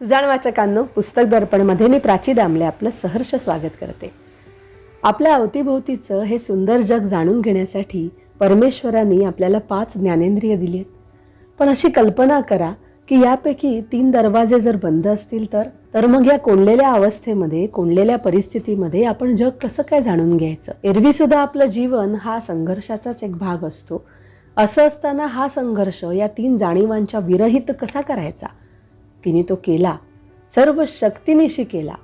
सुजाण वाचकांनो पुस्तक दर्पणमध्ये मी प्राची दामले आपलं सहर्ष स्वागत करते. आपल्या अवतीभोवतीचं हे सुंदर जग जाणून घेण्यासाठी परमेश्वरांनी आपल्याला पाच ज्ञानेंद्रिय दिली आहेत पण अशी कल्पना करा की यापैकी तीन दरवाजे जर बंद असतील तर तर मग या कोंडलेल्या अवस्थेमध्ये कोंडलेल्या परिस्थितीमध्ये आपण जग कसं काय जाणून घ्यायचं? एरवी सुद्धा आपलं जीवन हा संघर्षाचाच एक भाग असतो. असं असताना हा संघर्ष या तीन जाणीवांच्या विरहित कसा करायचा? तिने तो केला. सर्व शक्तीनिशी केला.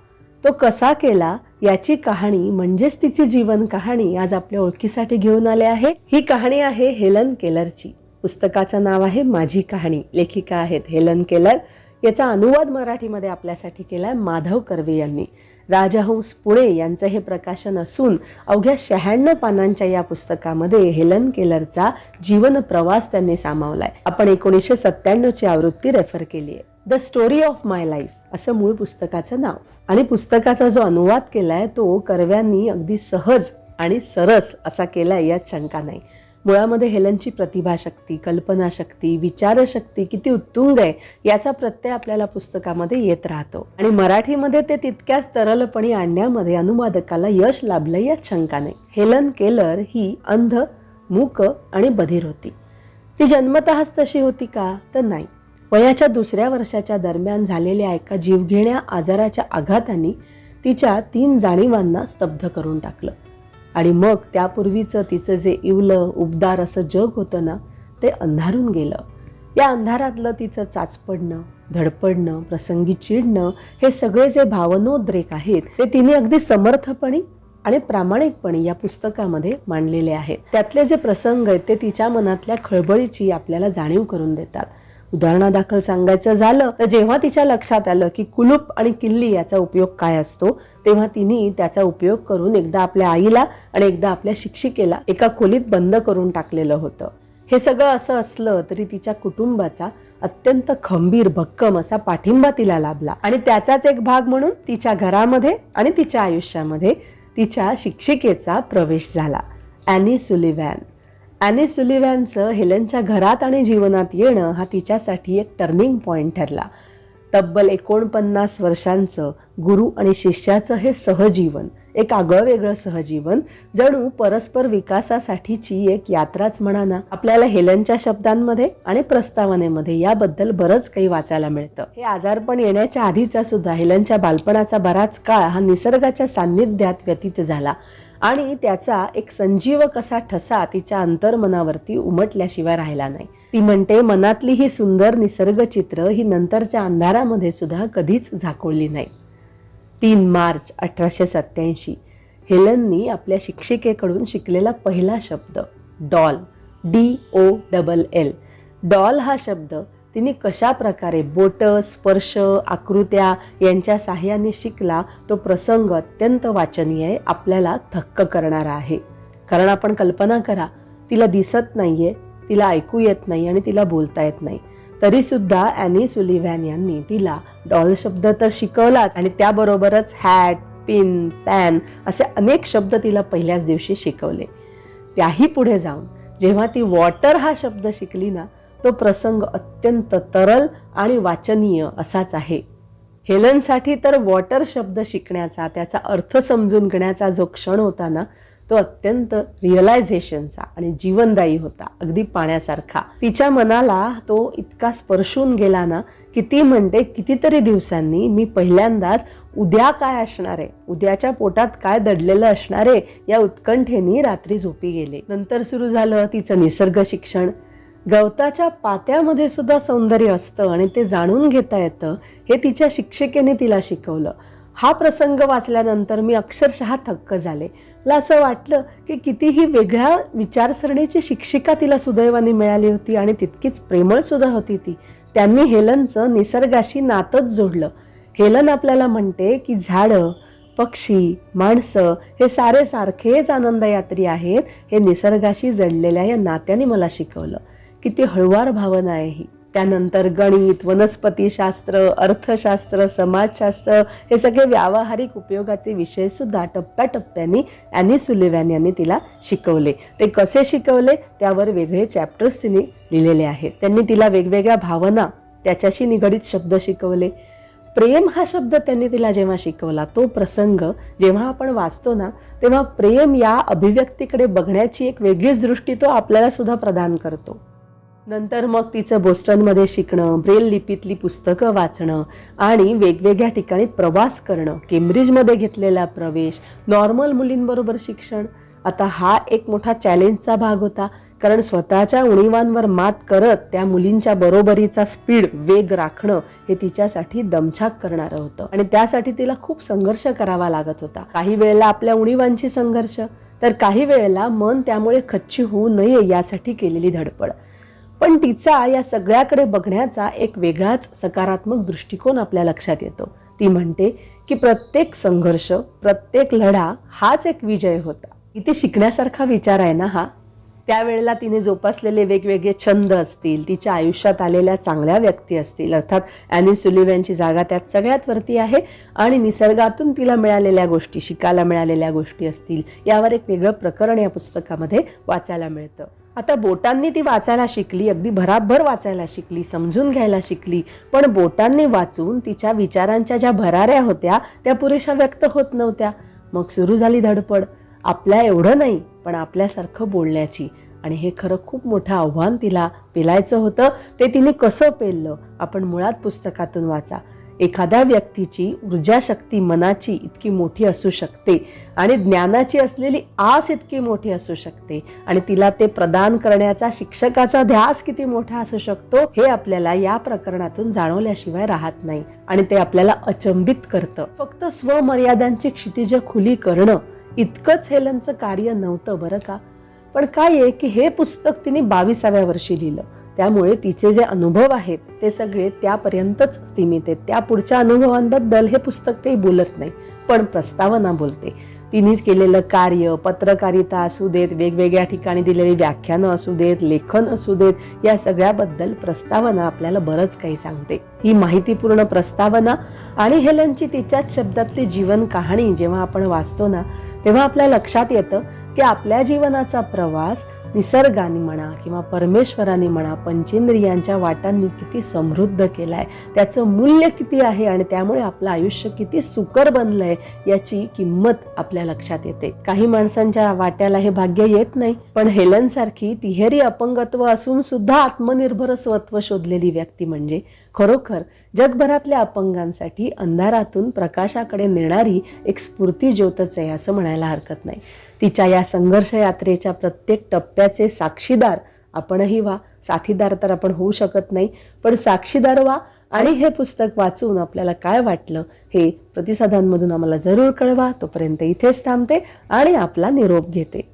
तो कसा केला याची कहाणी म्हणजेच तिची जीवन कहाणी आज आपल्या ओळखीसाठी घेऊन आले आहे. ही कहाणी आहे हेलन केलरची. पुस्तकाचं नाव आहे माझी कहाणी. लेखिका आहेत हेलन केलर. याचा अनुवाद मराठीमध्ये आपल्यासाठी केलाय माधव कर्वे यांनी. राजहंस पुणे यांचं हे प्रकाशन असून अवघ्या शहाण्णव पानांच्या या पुस्तकामध्ये हेलन केलरचा जीवन प्रवास त्यांनी सामावलाय. आपण एकोणीसशे सत्त्याण्णवची आवृत्ती रेफर केली आहे the story of my life असं मूळ पुस्तकाचं नाव. आणि पुस्तकाचा जो अनुवाद केला आहे तो कर्व्यांनी अगदी सहज आणि सरस असा केला आहे यात शंका नाही मुळामध्ये हेलनची प्रतिभाशक्ती कल्पनाशक्ती विचारशक्ती किती उत्तुंग आहे याचा प्रत्यय आपल्याला पुस्तकामध्ये येत राहतो. आणि मराठीमध्ये ते तितक्याच तरलपणे आणण्यामध्ये अनुवादकाला यश लाभलं यात शंका नाही हेलन केलर ही अंध मूक आणि बधीर होती. ती जन्मतःच तशी होती का? तर नाही. वयाच्या दुसऱ्या वर्षाच्या दरम्यान झालेल्या एका जीवघेण्या आजाराच्या आघाताने तिच्या तीन जाणीवांना स्तब्ध करून टाकलं. आणि मग त्यापूर्वीचं तिचं जे इवलं उबदार असं जग होतं ना ते अंधारून गेलं. या अंधारातलं तिचं चाचपडणं धडपडणं प्रसंगी चिडणं हे सगळे जे भावनोद्रेक आहेत ते तिने अगदी समर्थपणे आणि प्रामाणिकपणे या पुस्तकामध्ये मांडलेले आहेत. त्यातले जे प्रसंग आहेत ते तिच्या मनातल्या खळबळीची आपल्याला जाणीव करून देतात. उदाहरणादाखल सांगायचं झालं तर जेव्हा तिच्या लक्षात आलं की कुलूप आणि किल्ली याचा उपयोग काय असतो तेव्हा तिने त्याचा उपयोग करून एकदा आपल्या आईला आणि एकदा आपल्या शिक्षिकेला एका खोलीत बंद करून टाकलेलं होतं. हे सगळं असं असलं तरी तिच्या कुटुंबाचा अत्यंत खंबीर भक्कम असा पाठिंबा तिला लाभला. आणि त्याचाच एक भाग म्हणून तिच्या घरामध्ये आणि तिच्या आयुष्यामध्ये तिच्या शिक्षिकेचा प्रवेश झाला. ॲनी सुलिव्हॅन. ॲने सुलिव्हॅनचं हेलनच्या घरात आणि जीवनात येणं हा तिच्यासाठी एक टर्निंग पॉईंट ठरला. तब्बल एकोणपन्नास वर्षांचं गुरु आणि शिष्याचं हे सहजीवन एक आगळं वेगळं सहजीवन जणू परस्पर विकासासाठीची एक यात्राच म्हणा ना आपल्याला हेलनच्या शब्दांमध्ये आणि प्रस्तावनेमध्ये याबद्दल बरंच काही वाचायला मिळतं. हे आजारपण येण्याच्या आधीचा सुद्धा हेलनच्या बालपणाचा बराच काळ हा निसर्गाच्या सान्निध्यात व्यतीत झाला. आणि त्याचा एक संजीवक असा ठसा तिच्या अंतर्मनावरती उमटल्याशिवाय राहिला नाही. ती म्हणते मनातली ही सुंदर निसर्ग चित्र ही नंतरच्या अंधारामध्ये सुद्धा कधीच झाकोळली नाही. तीन मार्च अठराशे सत्याऐंशी हेलननी आपल्या शिक्षिकेकडून शिकलेला पहिला शब्द doll D O double L. Doll हा शब्द तिने कशा प्रकारे बोटं स्पर्श आकृत्या यांच्या साह्याने शिकला तो प्रसंग अत्यंत वाचनीय आहे आपल्याला थक्क करणारा आहे. कारण आपण कल्पना करा तिला दिसत नाहीये तिला ऐकू येत नाही आणि तिला बोलता येत नाही. तरीसुद्धा ॲनी सुलिव्हॅन यांनी तिला डॉल शब्द तर शिकवलाच आणि त्याबरोबरच हॅट पिन पॅन असे अनेक शब्द तिला पहिल्याच दिवशी शिकवले. त्याही पुढे जाऊन जेव्हा ती वॉटर हा शब्द शिकली ना तो प्रसंग अत्यंत तरल आणि वाचनीय असाच आहे. हेलनसाठी तर वॉटर शब्द शिकण्याचा त्याचा अर्थ समजून घेण्याचा जो क्षण होता ना तो अत्यंत रिअलायझेशनचा आणि जीवनदायी होता अगदी पाण्यासारखा. तिच्या मनाला तो इतका स्पर्शून गेला ना की ती म्हणते कितीतरी दिवसांनी मी पहिल्यांदाच उद्या काय असणार आहे? उद्याच्या पोटात काय दडलेलं असणार आहे? या उत्कंठेने रात्री झोपी गेले. नंतर सुरू झालं तिचं निसर्ग शिक्षण. गवताच्या पात्यामध्ये सुद्धा सौंदर्य असतं आणि ते जाणून घेता येतं. हे तिच्या शिक्षिकेने तिला शिकवलं. हा प्रसंग वाचल्यानंतर मी अक्षरशः थक्क झाले. मला असं वाटलं की कितीही वेगळ्या विचारसरणीची शिक्षिका तिला सुदैवाने मिळाली होती आणि तितकीच प्रेमळ सुद्धा होती ती. त्यांनी हेलनचं निसर्गाशी नातच जोडलं. हेलन आपल्याला म्हणते की झाडं पक्षी माणसं हे सारे सारखेच आनंदयात्री आहेत. हे निसर्गाशी जडलेल्या या नात्याने मला शिकवलं. किती हळुवार भावना आहे ही. त्यानंतर गणित वनस्पतीशास्त्र अर्थशास्त्र समाजशास्त्र हे सगळे व्यावहारिक उपयोगाचे विषय सुद्धा टप्प्याटप्प्याने ॲनी सुलेव्यान यांनी तिला शिकवले. ते कसे शिकवले? त्यावर वेगळे चॅप्टर्स तिने लिहिलेले आहेत. त्यांनी तिला वेगवेगळ्या भावना त्याच्याशी निगडीत शब्द शिकवले. प्रेम हा शब्द त्यांनी तिला जेव्हा शिकवला तो प्रसंग जेव्हा आपण वाचतो ना तेव्हा प्रेम या अभिव्यक्तीकडे बघण्याची एक वेगळीच दृष्टी तो आपल्याला सुद्धा प्रदान करतो. नंतर मग तिचं बोस्टनमध्ये शिकणं ब्रेल लिपीतली पुस्तकं वाचणं आणि वेगवेगळ्या ठिकाणी प्रवास करणं केम्ब्रिजमध्ये घेतलेला प्रवेश नॉर्मल मुलींबरोबर शिक्षण. आता हा एक मोठा चॅलेंजचा भाग होता कारण स्वतःच्या उणीवांवर मात करत त्या मुलींच्या बरोबरीचा स्पीड वेग राखणं हे तिच्यासाठी दमछाक करणारं होतं. आणि त्यासाठी तिला खूप संघर्ष करावा लागत होता. काही वेळेला आपल्या उणीवांची संघर्ष तर काही वेळेला मन त्यामुळे खच्ची होऊ नये यासाठी केलेली धडपड. पण तिचा या सगळ्याकडे बघण्याचा एक वेगळाच सकारात्मक दृष्टिकोन आपल्या लक्षात येतो. ती म्हणते की प्रत्येक संघर्ष प्रत्येक लढा हाच एक विजय होता. इथे शिकण्यासारखा विचार आहे ना हा? त्यावेळेला तिने जोपासलेले वेगवेगळे छंद असतील तिच्या आयुष्यात आलेल्या चांगल्या व्यक्ती असतील अर्थात ॲनी सुलिव्हॅनची जागा त्यात सगळ्यात वरती आहे आणि निसर्गातून तिला मिळालेल्या गोष्टी शिकायला मिळालेल्या गोष्टी असतील यावर एक वेगळं प्रकरण या पुस्तकामध्ये वाचायला मिळतं. आता बोटांनी ती वाचायला शिकली अगदी भराभर वाचायला शिकली समजून घ्यायला शिकली पण बोटांनी वाचून तिच्या विचारांच्या ज्या भराऱ्या होत्या त्या पुरेशा व्यक्त होत नव्हत्या. मग सुरू झाली धडपड. आपल्या एवढं नाही पण आपल्यासारखं बोलण्याची. आणि हे खरं खूप मोठं आव्हान तिला पेलायचं होतं. ते तिने कसं पेललं? आपण मुळात पुस्तकातून वाचा. एखाद्या व्यक्तीची ऊर्जा शक्ती मनाची इतकी मोठी असू शकते आणि ज्ञानाची असलेली आस इतकी मोठी असू शकते आणि तिला ते प्रदान करण्याचा शिक्षकाचा ध्यास किती मोठा असू शकतो हे आपल्याला या प्रकरणातून जाणवल्याशिवाय राहत नाही आणि ते आपल्याला अचंबित करतं. फक्त स्वमर्यादांची क्षितिज खुली करणं इतकंच हेलनचं कार्य नव्हतं बरं का? पण काय आहे की हे पुस्तक तिने बावीसाव्या वर्षी लिहिलं. त्यामुळे तिचे जे अनुभव आहेत ते सगळे त्यापर्यंतच सीमित आहेत. त्या पुढच्या अनुभवांबद्दल हे पुस्तक काही बोलत नाही पण प्रस्तावना बोलते. तिने केलेलं कार्य पत्रकारिता असू देत वेगवेगळ्या ठिकाणी दिलेली व्याख्यानं असू देत लेखन असू देत या सगळ्याबद्दल प्रस्तावना आपल्याला बरंच काही सांगते. ही माहितीपूर्ण प्रस्तावना आणि हेलनची तिच्याच शब्दातली जीवन कहाणी जेव्हा आपण वाचतो ना तेव्हा आपल्या लक्षात येतं की आपल्या जीवनाचा प्रवास निसर्गाने म्हणा किंवा परमेश्वराने म्हणा पंचेंद्रियांच्या वाटांनी किती समृद्ध केलाय त्याचं मूल्य किती आहे आणि त्यामुळे आपलं आयुष्य किती सुकर बनलंय याची किंमत आपल्या लक्षात येते. काही माणसांच्या वाट्याला हे भाग्य येत नाही पण हेलन सारखी तिहेरी अपंगत्व असून सुद्धा आत्मनिर्भर स्वत्व शोधलेली व्यक्ती म्हणजे खरोखर जगभरातल्या अपंगांसाठी अंधारातून प्रकाशाकडे नेणारी एक स्फूर्ती ज्योतच आहे असं म्हणायला हरकत नाही. तिच्या या संघर्ष यात्रेच्या प्रत्येक टप्प्याचे साक्षीदार आपणही व्हा. साथीदार तर आपण होऊ शकत नाही पण साक्षीदार व्हा. आणि हे पुस्तक वाचून आपल्याला काय वाटलं हे प्रतिसादांमधून आम्हाला जरूर कळवा. तोपर्यंत इथेच थांबते आणि आपला निरोप घेते.